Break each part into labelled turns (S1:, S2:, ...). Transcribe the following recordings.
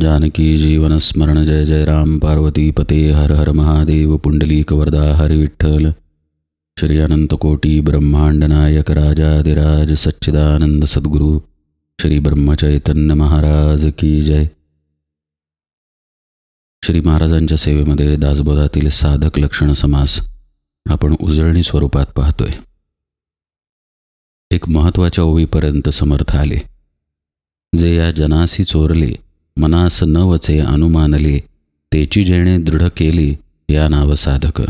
S1: जानकी जीवनस्मरण जय जय राम। पार्वती पते हर हर महादेव। पुंडलीक वरदा हर विठ्ठल। श्री अनंत कोटी ब्रह्मांड नायक राजाधिराज सच्चिदानंद सद्गुरू। श्री ब्रह्मचैतन्य महाराज की जय। श्री महाराजांच्या सेवेमध्ये दासबोधातील साधक लक्षण समास आपण उजळणी स्वरूपात पाहतोय. एक महत्त्वाच्या ओवीपर्यंत समर्थ आले. जे या जनासी चोरले मनास न वचे अनुमानले तेची जेणे दृढ केली या नाव साधक.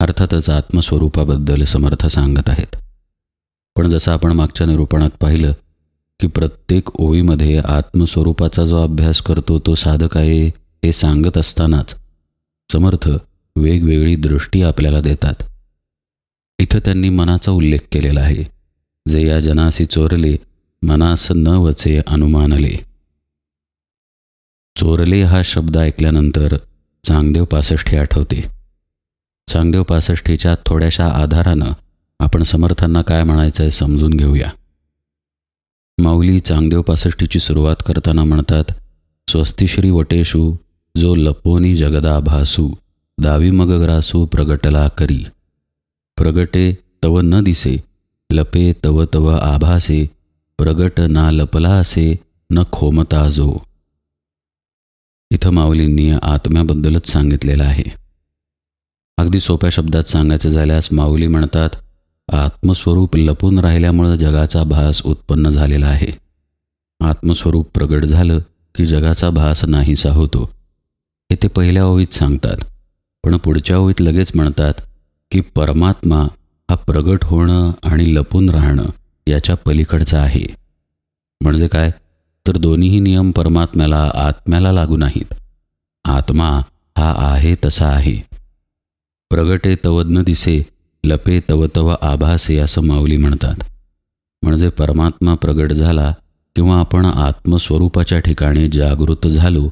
S1: अर्थातच आत्मस्वरूपाबद्दल समर्थ सांगत आहेत. पण जसं आपण मागच्या निरूपणात पाहिलं की प्रत्येक ओळीमध्ये आत्मस्वरूपाचा जो अभ्यास करतो तो साधक आहे हे सांगत असतानाच समर्थ वेगवेगळी दृष्टी आपल्याला देतात. इथं त्यांनी मनाचा उल्लेख केलेला आहे जे या जनासी चोरले मनास न वचे अनुमानले. चोरले हा शब्द ऐकल्यानंतर चांगदेव पासष्ठी आठवते. चांगदेव पासष्टीच्या थोड्याशा आधारानं आपण समर्थांना काय म्हणायचं आहे समजून घेऊया. माऊली चांगदेव पासष्टीची सुरुवात करताना म्हणतात स्वस्तिश्री वटेशू जो लपोनी जगदा भासू दावी मग ग्रासू प्रगटला करी. प्रगटे तव न दिसे लपे तव तव आभासे प्रगट ना लपला असे न खोमता जो. इथं माऊलींनी आत्म्याबद्दलच सांगितलेलं आहे. अगदी सोप्या शब्दात सांगायचं झाल्यास माऊली म्हणतात आत्मस्वरूप लपून राहिल्यामुळं जगाचा भास उत्पन्न झालेला आहे. आत्मस्वरूप प्रगट झालं की जगाचा भास नाहीसा होतो. हे ते पहिल्या ओळीत सांगतात. पण पुढच्या ओळीत लगेच म्हणतात की परमात्मा हा प्रगट होणं आणि लपून राहणं याच्या पलीकडचा आहे. म्हणजे काय? तर दोन्हीही नियम परमात्म्याला आत्म्याला लागू नाहीत. आत्मा हा आहे तसा आहे. प्रगटे तवज्ञ दिसे लपे तवतव आभासे असं माऊली म्हणतात. म्हणजे परमात्मा प्रगट झाला किंवा आपण आत्मस्वरूपाच्या ठिकाणी जागृत झालो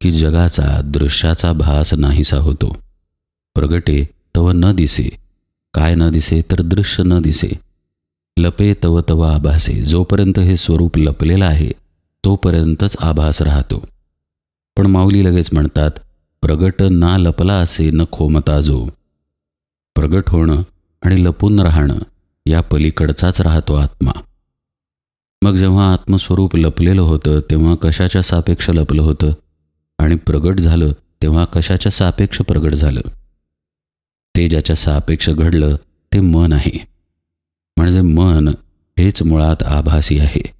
S1: की जगाचा दृश्याचा भास नाहीसा होतो. प्रगटे तव न दिसे काय न दिसे तर दृश्य न दिसे. लपे तव तव आभासे जोपर्यंत हे स्वरूप लपलेलं आहे तोपर्यंतच आभास राहतो. पण माऊली लगेच म्हणतात प्रगट ना लपला असे न खोमता जो. प्रगट होणं आणि लपून राहणं या पलीकडचाच राहतो आत्मा. मग जेव्हा आत्मस्वरूप लपलेलं होतं तेव्हा कशाच्या सापेक्ष लपलं होतं? आणि प्रगट झालं तेव्हा कशाच्या सापेक्ष प्रगट झालं? ते ज्याच्या सापेक्ष घडलं ते मन आहे. म्हणजे मन हेच मुळात आभासी आहे.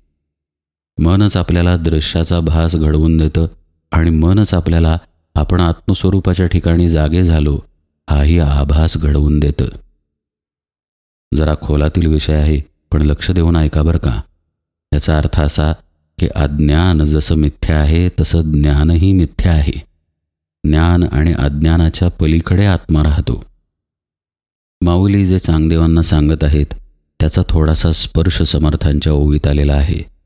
S1: मनच आपल्याला दृश्याचा भास घडवून देतं आणि मनच आपल्याला आपण आत्मस्वरूपाच्या ठिकाणी जागे झालो हाही आभास घडवून देतं. जरा खोलातील विषय आहे पण लक्ष देऊन ऐका बरं का. याचा अर्थ असा की अज्ञान जसं मिथ्या आहे तसं ज्ञानही मिथ्या आहे. ज्ञान आणि अज्ञानाच्या पलीकडे आत्मा राहतो. माऊली जे चांगदेवांना सांगत आहेत त्याचा थोडासा स्पर्श समर्थांच्या ओवीत आलेला आहे.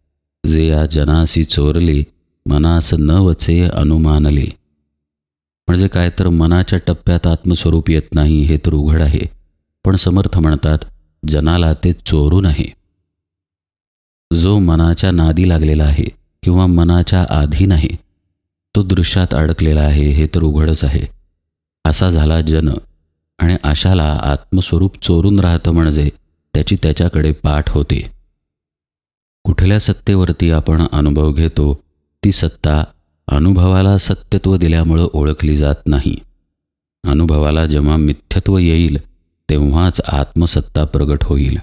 S1: जे या जनासी चोरले मनास न वचे अनुमानले म्हणजे काय तर मनाच्या टप्प्यात आत्मस्वरूप येत नाही हे तर उघड आहे पण समर्थ म्हणतात जनाला ते चोरून आहे जो मनाच्या नादी लागलेला आहे किंवा मनाच्या आधीन आहे तो दृश्यात अडकलेला आहे हे तर उघडच आहे असा झाला जन आणि आशाला आत्मस्वरूप चोरून राहतं म्हणजे त्याची त्याच्याकडे पाठ होते कुठल्या सत्तेवरती आपण अनुभव घेतो ती सत्ता अनुभवाला सत्यत्व दिल्यामुळं ओळखली जात नाही. अनुभवाला जेव्हा मिथ्यत्व येईल तेव्हाच आत्मसत्ता प्रगट होईल.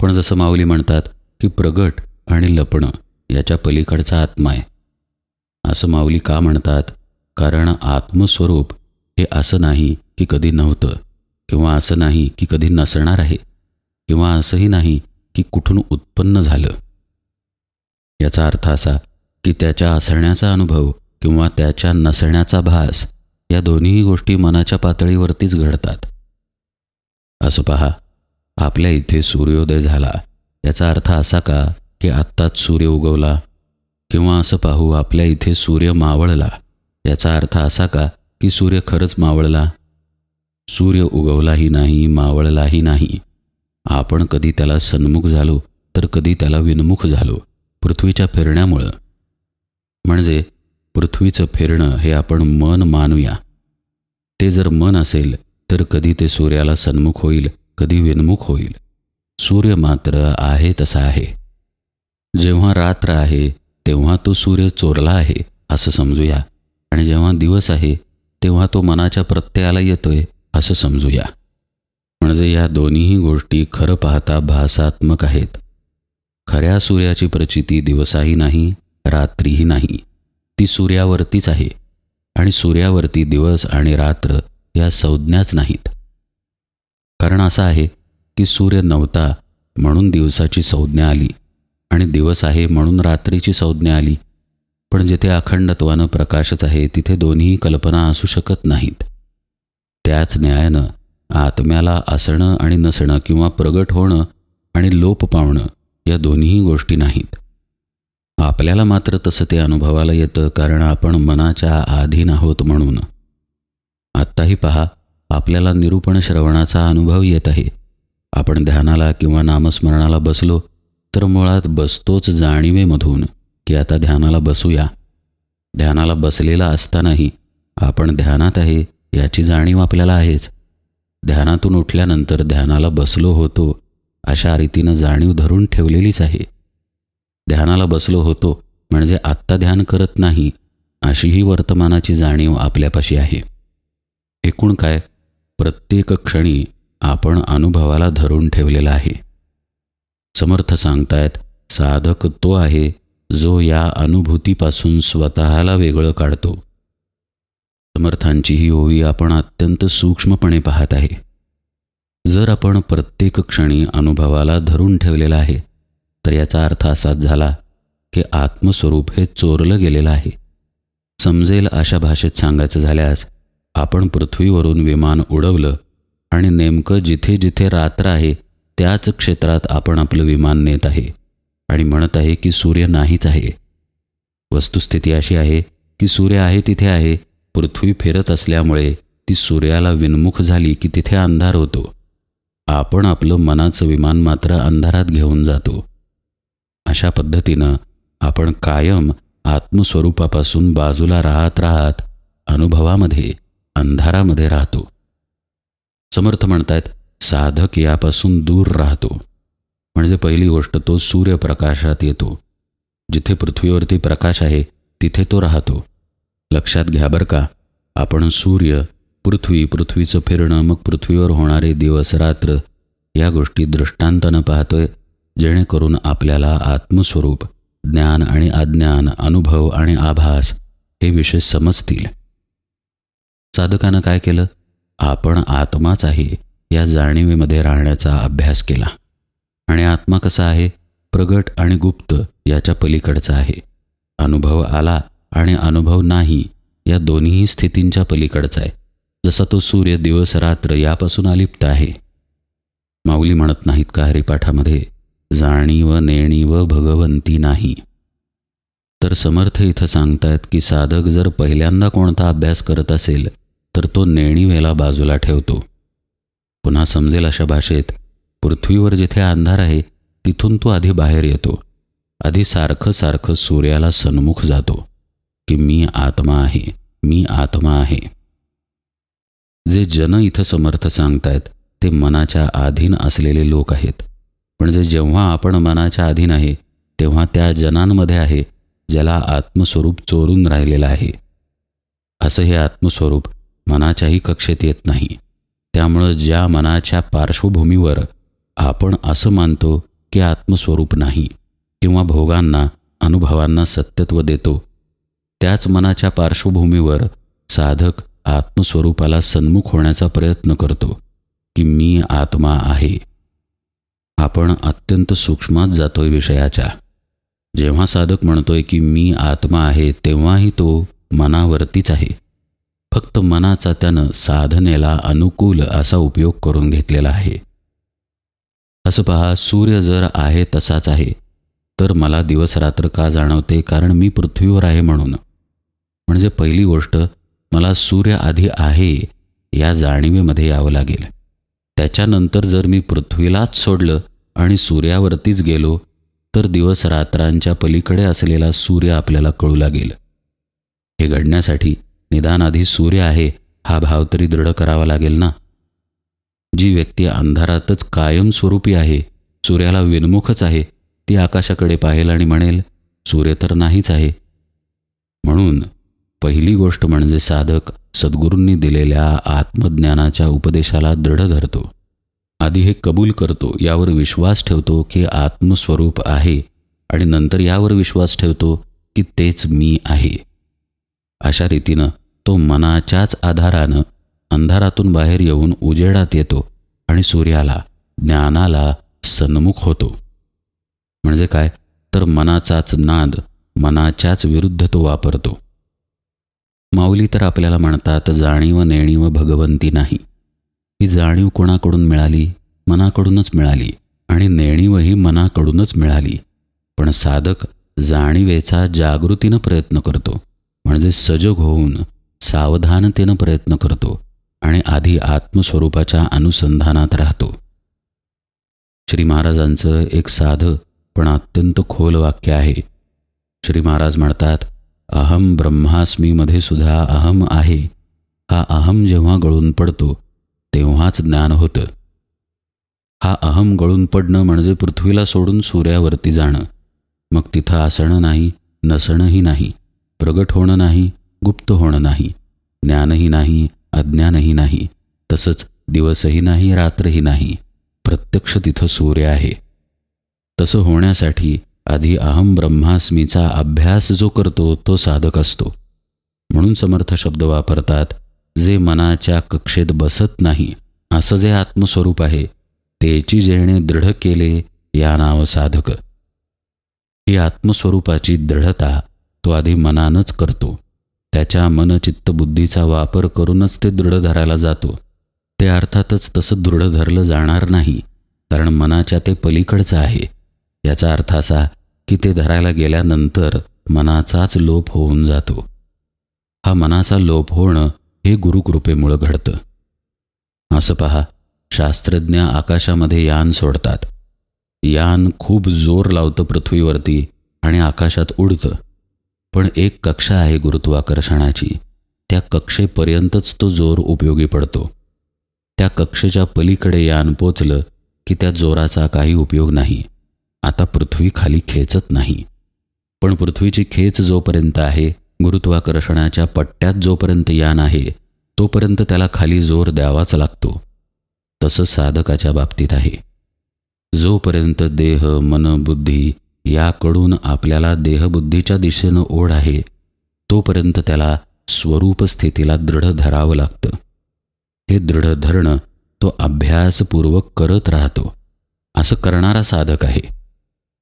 S1: पण जसं माऊली म्हणतात की प्रगट आणि लपणं याच्या पलीकडचा आत्मा आहे. असं माऊली का म्हणतात? कारण आत्मस्वरूप हे असं नाही की कधी नव्हतं किंवा असं नाही की कधी नसणार आहे किंवा असंही नाही की कुठून उत्पन्न झालं? याचा अर्थ असा की त्याच्या असण्याचा अनुभव किंवा त्याच्या नसण्याचा भास या दोन्ही गोष्टी मनाच्या पातळीवरतीच घडतात. असं पहा आपल्या इथे सूर्योदय झाला. याचा अर्थ असा का की आत्ताच सूर्य उगवला? किंवा असं पाहू आपल्या इथे सूर्य मावळला. याचा अर्थ असा का की सूर्य खरंच मावळला? सूर्य उगवलाही नाही मावळलाही नाही. आपण कधी त्याला सन्मुख झालो तर कधी त्याला विनमुख झालो पृथ्वीच्या फिरण्यामुळं. म्हणजे पृथ्वीचं फिरणं हे आपण मन मानूया. ते जर मन असेल तर कधी ते सूर्याला सन्मुख होईल कधी विन्मुख होईल. सूर्य मात्र आहे तसा आहे. जेव्हा रात्र आहे तेव्हा तो सूर्य चोरला आहे असं समजूया. आणि जेव्हा दिवस आहे तेव्हा तो मनाच्या प्रत्ययाला येतोय असं समजूया. म्हणजे या दोन्हीही गोष्टी खरं पाहता भासात्मक आहेत. खऱ्या सूर्याची प्रचिती दिवसाही नाही रात्रीही नाही. ती सूर्यावरतीच आहे. आणि सूर्यावरती दिवस आणि रात्र या संज्ञाच नाहीत. कारण असं आहे की सूर्य नव्हता म्हणून दिवसाची संज्ञा आली आणि दिवस आहे म्हणून रात्रीची संज्ञा आली. पण जिथे अखंडत्वानं प्रकाशच आहे तिथे दोन्ही कल्पना असू शकत नाहीत. त्याच न्यायानं आत्म्याला असणं आणि नसणं किंवा प्रगट होणं आणि लोप पावणं या दोन्ही गोष्टी नाहीत. आपल्याला मात्र तसं ते अनुभवाला येतं कारण आपण मनाच्या अधीन आहोत म्हणून. आत्ताही पहा आपल्याला निरूपण श्रवणाचा अनुभव येत आहे. आपण ध्यानाला किंवा नामस्मरणाला बसलो तर मुळात बसतोच जाणीवेमधून की आता ध्यानाला बसूया. ध्यानाला बसलेला असतानाही आपण ध्यानात आहे याची जाणीव आपल्याला आहेच. ध्यानातून उठल्यानंतर ध्यानाला बसलो होतो. अशा रीतीनं जाणीव धरून ठेवलेलीच आहे. ध्यानाला बसलो होतो म्हणजे आत्ता ध्यान करत नाही अशीही वर्तमानाची जाणीव आपल्यापाशी आहे. एकूण काय? प्रत्येक क्षणी आपण अनुभवाला धरून ठेवलेला आहे. समर्थ सांगतायत साधक तो आहे जो या अनुभूतीपासून स्वतःला वेगळं काढतो. समर्थांची ही ओवी आपण अत्यंत सूक्ष्मपणे पाहत आहे. जर आपण प्रत्येक क्षणी अनुभवाला धरून ठेवलेला आहे तर याचा अर्थ असाच झाला की आत्मस्वरूप हे चोरलं गेलेलं आहे. समजेल अशा भाषेत सांगायचं झाल्यास आपण पृथ्वीवरून विमान उडवलं आणि नेमकं जिथे जिथे रात्र आहे त्याच क्षेत्रात आपण आपलं विमान नेत आहे आणि म्हणत आहे की सूर्य नाहीच आहे. वस्तुस्थिती अशी आहे की सूर्य आहे तिथे आहे पृथ्वी फिरत असल्यामुळे ती सूर्याला विन्मुख झाली की तिथे अंधार होतो. आपण आपलं मनाचं विमान मात्र अंधारात घेऊन जातो. अशा पद्धतीनं आपण कायम आत्मस्वरूपापासून बाजूला राहत राहत अनुभवामध्ये अंधारामध्ये राहतो. समर्थ म्हणतायत साधक यापासून दूर राहतो. म्हणजे पहिली गोष्ट तो सूर्यप्रकाशात येतो. जिथे पृथ्वीवरती प्रकाश आहे तिथे तो राहतो. लक्षात घ्या बरं का. आपण सूर्य पृथ्वी पृथ्वीचं फिरणं मग पृथ्वीवर होणारे दिवस रात्र या गोष्टी दृष्टांतानं पाहतोय जेणेकरून आपल्याला आत्मस्वरूप ज्ञान आणि अज्ञान अनुभव आणि आभास हे विषय समजतील. साधकानं काय केलं? आपण आत्माच आहे या जाणीवेमध्ये राहण्याचा अभ्यास केला. आणि आत्मा कसा आहे? प्रगट आणि गुप्त याच्या पलीकडचा आहे. अनुभव आला आणि अनुभव नाही या दोन्ही स्थितींच्या पलीकडचा आहे. जसा तो सूर्य दिवस रात्र यापासून अलिप्त आहे. माऊली म्हणत नाहीत का हरिपाठामध्ये जाणीव नेणीव भगवंती नाही. तर समर्थ इथं सांगतायत की साधक जर पहिल्यांदा कोणता अभ्यास करत असेल तर तो नेणीवेला बाजूला ठेवतो. पुन्हा समजेल अशा भाषेत पृथ्वीवर जिथे अंधार आहे तिथून तो आधी बाहेर येतो. आधी सारखं सारखं सूर्याला सन्मुख जातो. की मी आत्मा आहे मी आत्मा आहे. जे जन इथं समर्थ सांगतायत ते मनाच्या अधीन असलेले लोक आहेत. म्हणजे जेव्हा आपण मनाच्या अधीन आहे तेव्हा त्या जनांमध्ये आहे ज्याला आत्मस्वरूप चोरून राहिलेलं आहे. असं हे आत्मस्वरूप मनाच्याही कक्षेत येत नाही. त्यामुळं ज्या मनाच्या पार्श्वभूमीवर आपण असं मानतो की आत्मस्वरूप नाही किंवा भोगांना अनुभवांना सत्यत्व देतो त्याच मनाच्या पार्श्वभूमीवर साधक आत्मस्वरूपाला सन्मुख होण्याचा प्रयत्न करतो की मी आत्मा आहे. आपण अत्यंत सूक्ष्मात जातोय विषयाच्या. जेव्हा साधक म्हणतोय की मी आत्मा आहे तेव्हाही तो मनावरतीच आहे. फक्त मनाचा त्यानं साधनेला अनुकूल असा उपयोग करून घेतलेला आहे. असं पहा सूर्य जर आहे तसाच आहे तर मला दिवस रात्र का जाणवते? कारण मी पृथ्वीवर आहे म्हणून. म्हणजे पहिली गोष्ट मला सूर्य आधी आहे या जाणीवेमध्ये यावं लागेल. त्याच्यानंतर जर मी पृथ्वीलाच सोडलं आणि सूर्यावरतीच गेलो तर दिवस रात्रांच्या पलीकडे असलेला सूर्य आपल्याला कळू लागेल. हे घडण्यासाठी निदान आधी सूर्य आहे हा भाव तरी दृढ करावा लागेल ना? जी व्यक्ती अंधारातच कायमस्वरूपी आहे सूर्याला विनमुखच आहे ती आकाशाकडे पाहेल आणि म्हणेल सूर्य तर नाहीच आहे. म्हणून पहिली गोष्ट म्हणजे साधक सद्गुरूंनी दिलेल्या आत्मज्ञानाच्या उपदेशाला दृढ धरतो. आधी हे कबूल करतो यावर विश्वास ठेवतो की आत्मस्वरूप आहे आणि नंतर यावर विश्वास ठेवतो की तेच मी आहे. अशा रीतीनं तो मनाच्याच आधारानं अंधारातून बाहेर येऊन उजेडात येतो आणि सूर्याला ज्ञानाला सन्मुख होतो. म्हणजे काय? तर मनाचाच नाद मनाच्याच विरुद्ध तो वापरतो. माऊली तर आपल्याला म्हणतात जाणीव नेणीव भगवंती नाही. ही जाणीव कोणाकडून मिळाली? मनाकडूनच मिळाली. आणि नेणीवही मनाकडूनच मिळाली. पण साधक जाणीवेचा जागृतीनं प्रयत्न करतो. म्हणजे सजग होऊन सावधानतेनं प्रयत्न करतो. आणि आधी आत्मस्वरूपाच्या अनुसंधानात राहतो. श्री महाराजांचं एक साधं पण अत्यंत खोल वाक्य आहे. श्री महाराज म्हणतात अहम ब्रह्मास्मीमध्ये सुद्धा अहम आहे. हा अहम जेव्हा गळून पडतो तेव्हाच ज्ञान होतं. हा अहम गळून पडणं म्हणजे पृथ्वीला सोडून सूर्यावरती जाणं. मग तिथं असणं नाही नसणंही नाही प्रगट होणं नाही गुप्त होणं नाही ज्ञानही नाही अज्ञानही नाही तसंच दिवसही नाही रात्रही नाही प्रत्यक्ष तिथं सूर्य आहे. तसं होण्यासाठी आधी अहम ब्रह्मास्मीचा अभ्यास जो करतो तो साधक असतो. म्हणून समर्थ शब्द वापरतात जे मनाच्या कक्षेत बसत नाही असं जे आत्मस्वरूप आहे तेची जेणे दृढ केले या नाव साधक. ही आत्मस्वरूपाची दृढता तो आधी मनानच करतो. त्याच्या मनचित्त बुद्धीचा वापर करूनच ते दृढ धरायला जातो. ते अर्थातच तसं दृढ धरलं जाणार नाही कारण मनाच्या ते पलीकडचं आहे. याचा अर्थ असा की ते धरायला गेल्यानंतर मनाचाच लोप होऊन जातो. हा मनाचा लोप होणं हे गुरुकृपेमुळं घडतं. असं पहा शास्त्रज्ञ आकाशामध्ये यान सोडतात. यान खूप जोर लावतं पृथ्वीवरती आणि आकाशात उडतं. पण एक कक्षा आहे गुरुत्वाकर्षणाची. त्या कक्षेपर्यंतच तो जोर उपयोगी पडतो. त्या कक्षेच्या पलीकडे यान पोचलं की त्या जोराचा काही उपयोग नाही. आता पृथ्वी खाली खेचत नाही. पण पृथ्वीची खेच जोपर्यंत आहे गुरुत्वाकर्षणाच्या पट्ट्यात जोपर्यंत यान आहे तोपर्यंत त्याला खाली जोर द्यावाच लागतो. तसं साधकाच्या बाबतीत आहे. जोपर्यंत देह मन बुद्धी याकडून आपल्याला देहबुद्धीच्या दिशेनं ओढ आहे तोपर्यंत त्याला स्वरूप स्थितीला दृढ धरावं लागतं. हे दृढ धरणं तो अभ्यासपूर्वक करत राहतो. असं करणारा साधक आहे.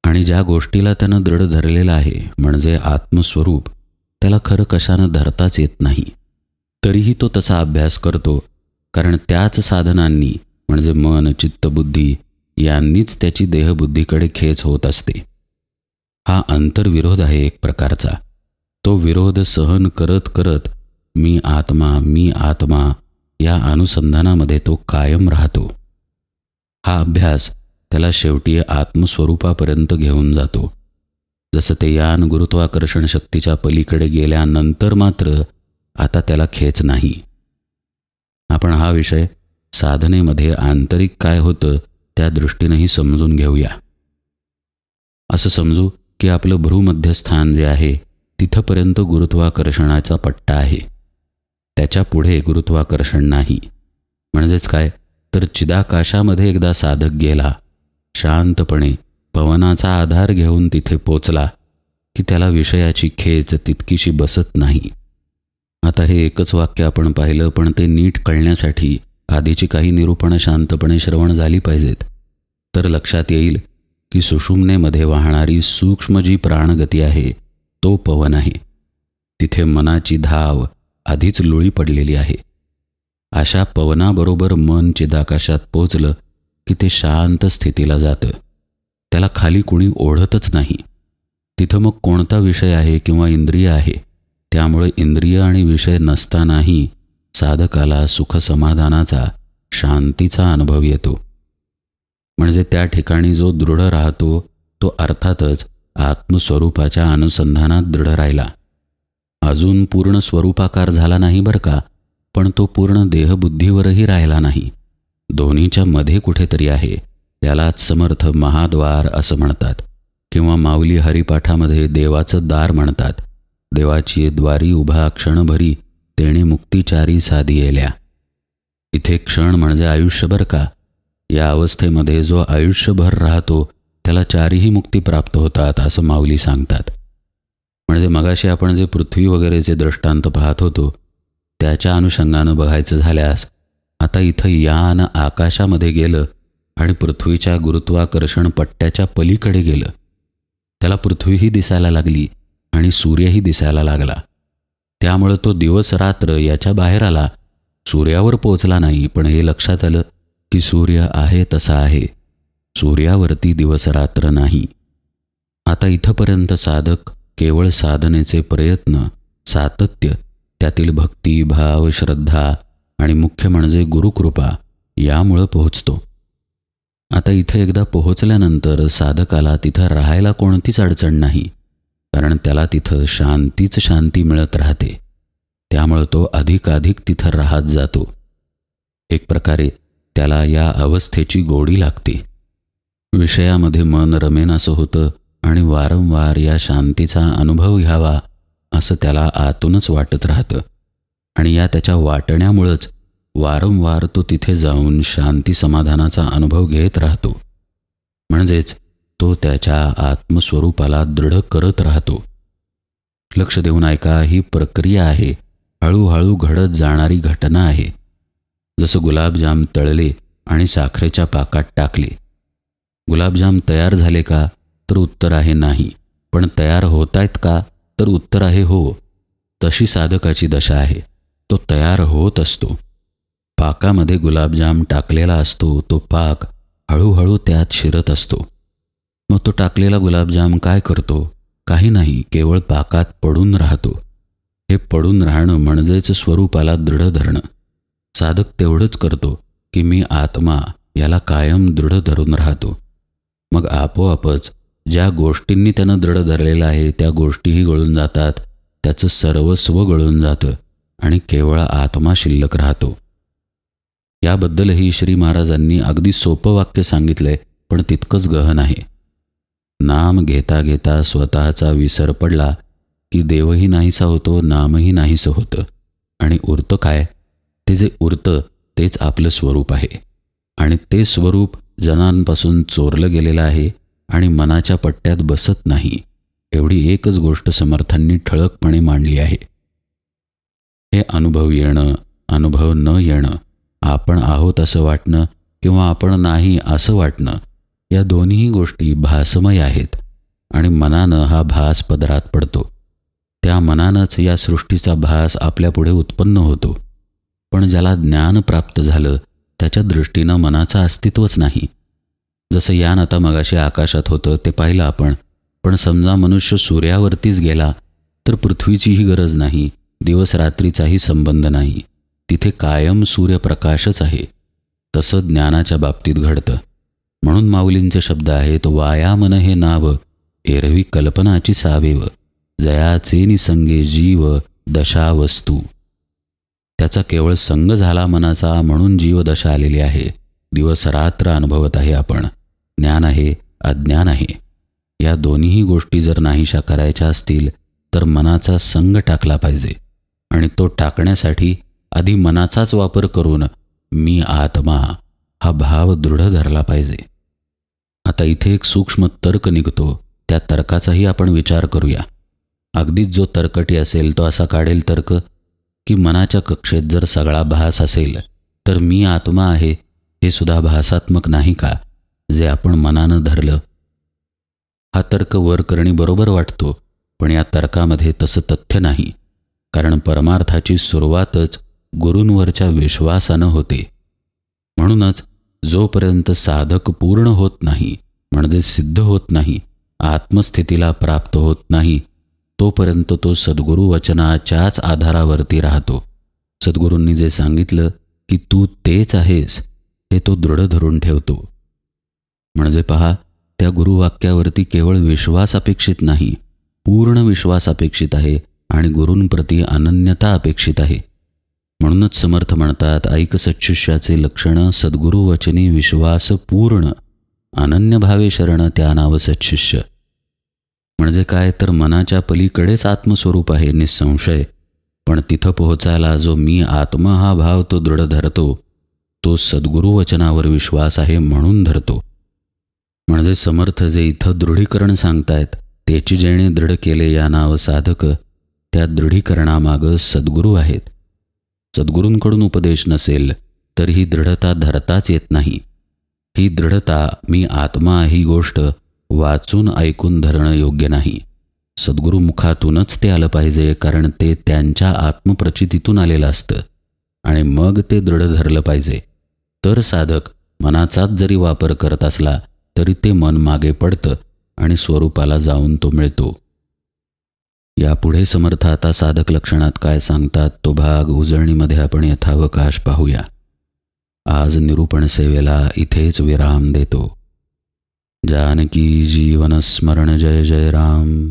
S1: आणि ज्या गोष्टीला त्यानं दृढ धरलेलं आहे म्हणजे आत्मस्वरूप त्याला खरं कशानं धरताच येत नाही. तरीही तो तसा अभ्यास करतो कारण त्याच साधनांनी म्हणजे मन चित्तबुद्धी यांनीच त्याची देहबुद्धीकडे खेच होत असते. हा अंतर्विरोध आहे एक प्रकारचा. तो विरोध सहन करत करत मी आत्मा मी आत्मा या अनुसंधानामध्ये तो कायम राहतो. हा अभ्यास त्याला शेवटी आत्मस्वरूपापर्यंत घेऊन जातो. जसं ते यान गुरुत्वाकर्षण शक्तीच्या पलीकडे गेल्यानंतर मात्र आता त्याला खेच नाही. आपण हा विषय साधनेमध्ये आंतरिक काय होतं त्या दृष्टीनेही समजून घेऊया. असं समजू की आपलं भ्रूमध्यस्थान जे आहे तिथंपर्यंत गुरुत्वाकर्षणाचा पट्टा आहे. त्याच्या पुढे गुरुत्वाकर्षण नाही. म्हणजेच काय? तर चिदाकाशामध्ये एकदा साधक गेला शांतपणे पवनाचा आधार घेऊन तिथे पोचला की त्याला विषयाची खेच तितकीशी बसत नाही. आता हे एकच वाक्य आपण पाहिलं पण ते नीट कळण्यासाठी आधीची काही निरूपणं शांतपणे श्रवण झाली पाहिजेत. तर लक्षात येईल की सुषुम्नेमध्ये वाहणारी सूक्ष्म जी प्राणगती आहे तो पवन आहे. तिथे मनाची धाव आधीच लुळी पडलेली आहे. अशा पवनाबरोबर मन चिदाकाशात पोचलं की ते शांत स्थितीला जातं. त्याला खाली कुणी ओढतच नाही. तिथं मग कोणता विषय आहे किंवा इंद्रिय आहे? त्यामुळे इंद्रिय आणि विषय नसतानाही साधकाला सुखसमाधानाचा शांतीचा अनुभव येतो. म्हणजे त्या ठिकाणी जो दृढ राहतो तो अर्थातच आत्मस्वरूपाच्या अनुसंधानात दृढ राहिला. अजून पूर्ण स्वरूपाकार झाला नाही बरं का पण तो पूर्ण देहबुद्धीवरही राहिला नाही. दोन्हीच्या मध्ये कुठेतरी आहे. त्यालाच समर्थ महाद्वार असं म्हणतात. किंवा माऊली हरिपाठामध्ये देवाचं दार म्हणतात. देवाची द्वारी उभा क्षणभरी तेणे मुक्तिचारी साधी येल्या. इथे क्षण म्हणजे आयुष्यभर का? या अवस्थेमध्ये जो आयुष्यभर राहतो त्याला चारीही मुक्ती प्राप्त होतात असं माऊली सांगतात. म्हणजे मगाशी आपण जे पृथ्वी वगैरेचे दृष्टांत पाहत होतो त्याच्या अनुषंगानं बघायचं झाल्यास आता इथं यान आकाशामध्ये गेलं आणि पृथ्वीच्या गुरुत्वाकर्षण पट्ट्याच्या पलीकडे गेलं. त्याला पृथ्वीही दिसायला लागली आणि सूर्यही दिसायला लागला. त्यामुळं तो दिवस रात्र याच्या बाहेर आला. सूर्यावर पोचला नाही पण हे लक्षात आलं की सूर्य आहे तसा आहे. सूर्यावरती दिवस रात्र नाही. आता इथंपर्यंत साधक केवळ साधनेचे प्रयत्न सातत्य त्यातील भक्ती भाव श्रद्धा आणि मुख्य म्हणजे गुरुकृपा यामुळं पोहोचतो. आता इथं एकदा पोहोचल्यानंतर साधकाला तिथं राहायला कोणतीच अडचण नाही कारण त्याला तिथं शांतीच शांती मिळत राहते. त्यामुळं तो अधिकाधिक तिथं राहत जातो. एक प्रकारे त्याला या अवस्थेची गोडी लागते. विषयामध्ये मन रमेन असं होतं आणि वारंवार या शांतीचा अनुभव घ्यावा असं त्याला आतूनच वाटत राहतं. आणि या त्याच्या वाटण्यामुळंच वारंवार तो तिथे जाऊन शांती समाधानाचा अनुभव घेत राहतो. म्हणजेच तो त्याच्या आत्मस्वरूपाला दृढ करत राहतो. लक्ष देऊन ऐका ही प्रक्रिया आहे. हळूहळू घडत जाणारी घटना आहे. जसं गुलाबजाम तळले आणि साखरेच्या पाकात टाकले. गुलाबजाम तयार झाले का? तर उत्तर आहे नाही. पण तयार होत आहेत का? तर उत्तर आहे हो. तशी साधकाची दशा आहे. तो तयार होत असतो. पाकामध्ये गुलाबजाम टाकलेला असतो तो पाक हळूहळू त्यात शिरत असतो. मग तो टाकलेला गुलाबजाम काय करतो? काही नाही केवळ पाकात पडून राहतो. हे पडून राहणं म्हणजेच स्वरूपाला दृढ धरणं. साधक तेवढंच करतो की मी आत्मा याला कायम दृढ धरून राहतो. मग आपोआपच ज्या गोष्टींनी त्यानं दृढ धरलेलं आहे त्या गोष्टीही गळून जातात त्याचं सर्वस्व गळून जातं. आणि केवळ आत्मा शिल्लक राहतो. याबद्दलही श्री महाराजांनी अगदी सोपं वाक्य सांगितलंय पण तितकंच गहन आहे. नाम घेता घेता स्वतःचा विसर पडला की देवही नाहीसा होतो नामही नाहीसं होतं. आणि उरतं काय? ते जे उरतं तेच आपलं स्वरूप आहे. आणि ते स्वरूप जनांपासून चोरलं गेलेलं आहे आणि मनाच्या पट्ट्यात बसत नाही. एवढी एकच गोष्ट समर्थांनी ठळकपणे मांडली आहे. हे अनुभव येणं अनुभव न येणं आपण आहोत असं वाटणं किंवा आपण नाही असं वाटणं या दोन्ही गोष्टी भासमय आहेत आणि मनानं हा भास पदरात पडतो. त्या मनानंच या सृष्टीचा भास आपल्यापुढे उत्पन्न होतो. पण ज्याला ज्ञान प्राप्त झालं त्याच्या दृष्टीनं मनाचं अस्तित्वच नाही. जसं यान आता मगाशी आकाशात होतं ते पाहिलं आपण. पण समजा मनुष्य सूर्यावरतीच गेला तर पृथ्वीचीही गरज नाही. दिवस रात्रीचाही संबंध नाही. तिथे कायम सूर्यप्रकाशच आहे. तसं ज्ञानाच्या बाबतीत घडतं. म्हणून माऊलींचे शब्द आहेत वायामन हे नाव एरवी कल्पनाची सावेव जयाचे निसंगे जीव दशा वस्तू. त्याचा केवळ संग झाला मनाचा म्हणून जीवदशा आलेली आहे. दिवस रात्र अनुभवत आहे आपण. ज्ञान आहे अज्ञान आहे. या दोन्हीही गोष्टी जर नाहीशा करायच्या असतील तर मनाचा संग टाकला पाहिजे. आणि तो टाकण्यासाठी आधी मनाचाच वापर करून मी आत्मा हा भाव दृढ धरला पाहिजे. आता इथे एक सूक्ष्म तर्क निघतो त्या तर्काचाही आपण विचार करूया. अगदीच जो तर्कटी असेल तो असा काढेल तर्क की मनाच्या कक्षेत जर सगळा भास असेल तर मी आत्मा आहे हे सुद्धा भासात्मक नाही का जे आपण मनानं धरलं? हा तर्क वर करणे बरोबर वाटतो पण या तर्कामध्ये तसं तथ्य नाही. कारण परमार्थाची सुरुवातच गुरूंवरच्या विश्वासानं होते. म्हणूनच जोपर्यंत साधक पूर्ण होत नाही म्हणजे सिद्ध होत नाही आत्मस्थितीला प्राप्त होत नाही तोपर्यंत तो सद्गुरू वचनाच्याच आधारावरती राहतो. सद्गुरूंनी जे सांगितलं की तू तेच आहेस ते तो दृढ धरून ठेवतो. म्हणजे पहा त्या गुरुवाक्यावरती केवळ विश्वास अपेक्षित नाही पूर्ण विश्वास अपेक्षित आहे आणि गुरूंप्रती अनन्यता अपेक्षित आहे. म्हणूनच समर्थ म्हणतात ऐक सच्छिष्याचे लक्षण सद्गुरुवचनी विश्वास पूर्ण अनन्य भावे शरण त्या नाव सच्छिष्य म्हणजे काय तर मनाच्या पलीकडेच आत्मस्वरूप आहे निसंशय. पण तिथं पोहोचायला जो मी आत्मा हा भाव तो दृढ धरतो तो सद्गुरु वचनावर विश्वास आहे म्हणून धरतो. म्हणजे समर्थ जे इथं दृढीकरण सांगतायत त्याची जेणे दृढ केले या नाव साधक त्या दृढीकरणामागं सद्गुरू आहेत. सद्गुरूंकडून उपदेश नसेल तर ही दृढता धरताच येत नाही. ही दृढता मी आत्मा ही गोष्ट वाचून ऐकून धरणं योग्य नाही. सद्गुरुमुखातूनच ते आलं पाहिजे कारण ते त्यांच्या आत्मप्रचितीतून आलेलं असतं. आणि मग ते दृढ धरलं पाहिजे. तर साधक मनाचाच जरी वापर करत असला तरी ते मन मागे पडतं आणि स्वरूपाला जाऊन तो मिळतो. यापुढे समर्थ आता साधक लक्षणात काय सांगतात तो भाग उजळणीमध्ये आपण यथावकाश पाहूया. आज निरूपण सेवेला इथेच विराम देतो. जानकी जीवनस्मरण जय जय राम.